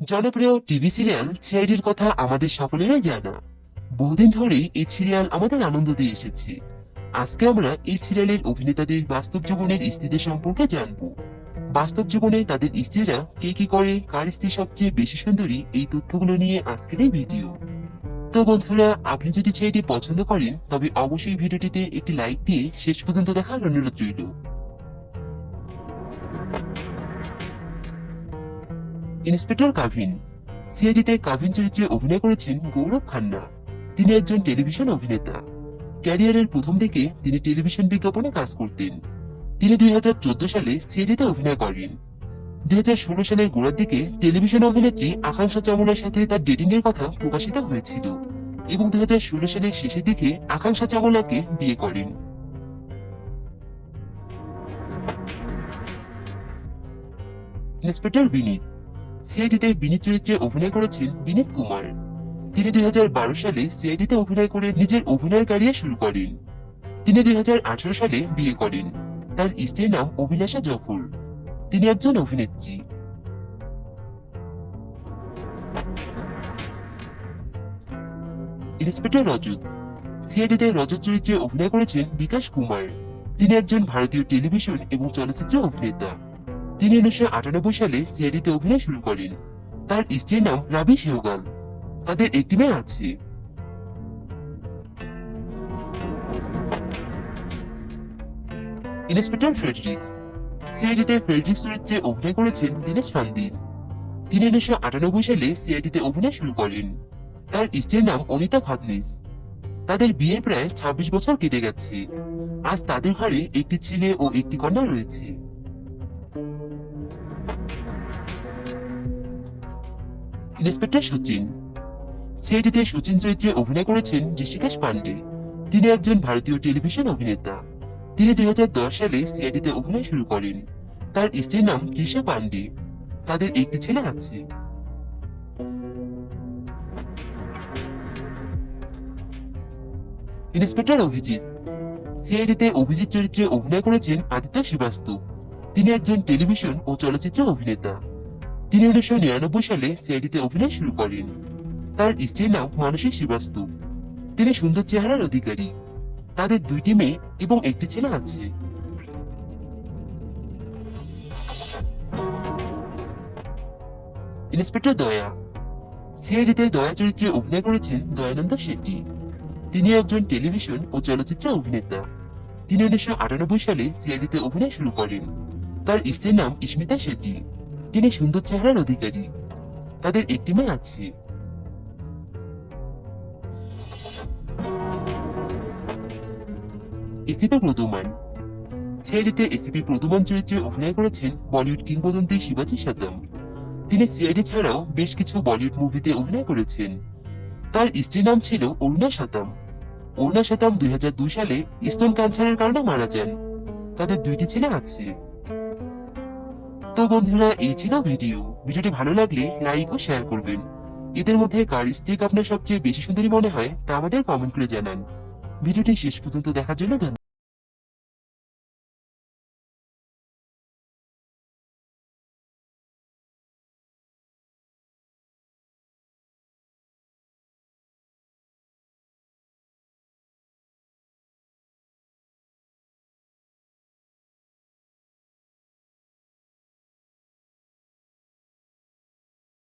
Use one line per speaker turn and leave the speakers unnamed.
জনপ্রিয় TV serial সিআইডির কথা আমাদের সকলেরই জানা। বহুদিন ধরে এই সিরিয়াল আমাদের আনন্দ দিয়ে এসেছে। আজকে আমরা এই সিরিয়ালের অভিনেতাদের বাস্তব জীবনের স্ত্রীদের সম্পর্কে জানব। বাস্তব জীবনে তাদের স্ত্রীরা কে কি করে, কার স্ত্রী সবচেয়ে বেশি সুন্দরী, এই তথ্যগুলো নিয়ে আজকের এই ভিডিও। তো বন্ধুরা, আপনি যদি সিআইডি পছন্দ করেন, তবে অবশ্যই ভিডিওটিতে একটি লাইক দিয়ে শেষ পর্যন্ত দেখার অনুরোধ রইল। ইন্সপেক্টর কাভিন। সিআইডিতে কাভিন চরিত্রে অভিনয় করেছেন গৌরব খান্না তিনি একজন টেলিভিশন অভিনেতা। ক্যারিয়ারের প্রথম দিকে তিনি টেলিভিশন বিজ্ঞাপনে কাজ করতেন। তিনি দুই হাজার চোদ্দ সালে সিআইডিতে অভিনয় করেন। দুই হাজার ষোলো সালের গোড়ার দিকে টেলিভিশন অভিনেত্রী আকাঙ্ক্ষা চাওলার সাথে তার ডেটিং এর কথা প্রকাশিত হয়েছিল এবং দুই হাজার ষোলো সালের শেষের দিকে আকাঙ্ক্ষা চাওলাকে বিয়ে করেন। ইন্সপেক্টর বিনীত। সিআইডিতে বিনীত চরিত্রে অভিনয় করেছেন বিনীত কুমার। তিনি দুই হাজার বারো সালে সিআইডিতে অভিনয় করে নিজের অভিনয়ের ক্যারিয়ার শুরু করেন। তিনি দুই সালে বিয়ে করেন। তার স্ত্রীর নাম অভিলাষা জফর। তিনি একজন অভিনেত্রী। ইন্সপেক্টর রজত। সিআইডিতে রজত চরিত্রে অভিনয় করেছেন বিকাশ কুমার। তিনি একজন ভারতীয় টেলিভিশন এবং চলচ্চিত্র অভিনেতা। তিনি উনিশশো আটানব্বই সালে সিআইডিতে অভিনয় শুরু করেন। তার স্ত্রীর নাম রাবি সেহগাল। তাদের একটি মেয়ে আছে। Inspector Friedreich's. সিআইডিতে ফ্রেডরিক্স চরিত্রে অভিনয় করেছেন দীনেশ ফান্দিস তিনি উনিশশো আটানব্বই সালে সিআইডিতে অভিনয় শুরু করেন। তার স্ত্রীর নাম অনিতা ফাদনিস তাদের বিয়ের প্রায় ২৬ বছর কেটে গেছে। আজ তাদের ঘরে একটি ছেলে ও একটি কন্যা রয়েছে। ইন্সপেক্টর সচিন। সিআইডিতে সচিন চরিত্রে অভিনয় করেছেন ঋষিকেশ পান্ডে তিনি একজন ভারতীয় টেলিভিশন অভিনেতা। তিনি দুই হাজার দশ সালে সিআইডিতে অভিনয় শুরু করেন। তার স্ত্রীর নাম তৃষা পান্ডে তাদের একটি ছেলে আছে। ইন্সপেক্টর অভিজিৎ। সিআইডিতে অভিজিৎ চরিত্রে অভিনয় করেছেন আদিত্য শ্রীবাস্তব। তিনি একজন টেলিভিশন ও চলচ্চিত্র অভিনেতা। তিনি উনিশশো নিরানব্বই সালে সিআইডিতে অভিনয় শুরু করেন। তার স্ত্রীর নাম মানসী শ্রীবাস্তব তিনি সুন্দর চেহারার অধিকারী। তাদের দুইটি মেয়ে এবং একটি ছেলে আছে। ইন্সপেক্টর দয়া। সিআইডিতে দয়া চরিত্রে অভিনয় করেছেন দয়ানন্দ শেট্টি। তিনি একজন টেলিভিশন ও চলচ্চিত্র অভিনেতা। তিনি উনিশশো আটানব্বই সালে সিআইডিতে অভিনয় শুরু করেন। তার স্ত্রীর নাম ইস্মিতা শেট্টি। তিনি সুন্দর চেহারার অধিকারী। তাদের একটি মেয়ে আছে। এসিপি প্রদুমান। সিআইডিতে এসিপি প্রদুমান চরিত্রে অভিনয় করেছেন বলিউড কিংবদন্তি শিবাজি সাদ্দাম। তিনি সিআইডি ছাড়াও বেশ কিছু বলিউড মুভিতে অভিনয় করেছেন। তার স্ত্রীর নাম ছিল অরুণা সাতাম অরুণা সাতাম দুই সালে স্তন ক্যান্সারের কারণে মারা যান। তাদের দুইটি ছেলে আছে। তো বন্ধুরা এই ছিল ভিডিও। ভিডিওটি ভালো লাগলে লাইক ও শেয়ার করবেন। এদের মধ্যে কার স্ত্রীকে আপনার সবচেয়ে বেশি সুন্দরী মনে হয় তা আমাদের কমেন্ট করে জানান। ভিডিওটি শেষ পর্যন্ত দেখার জন্য ধন্যবাদ।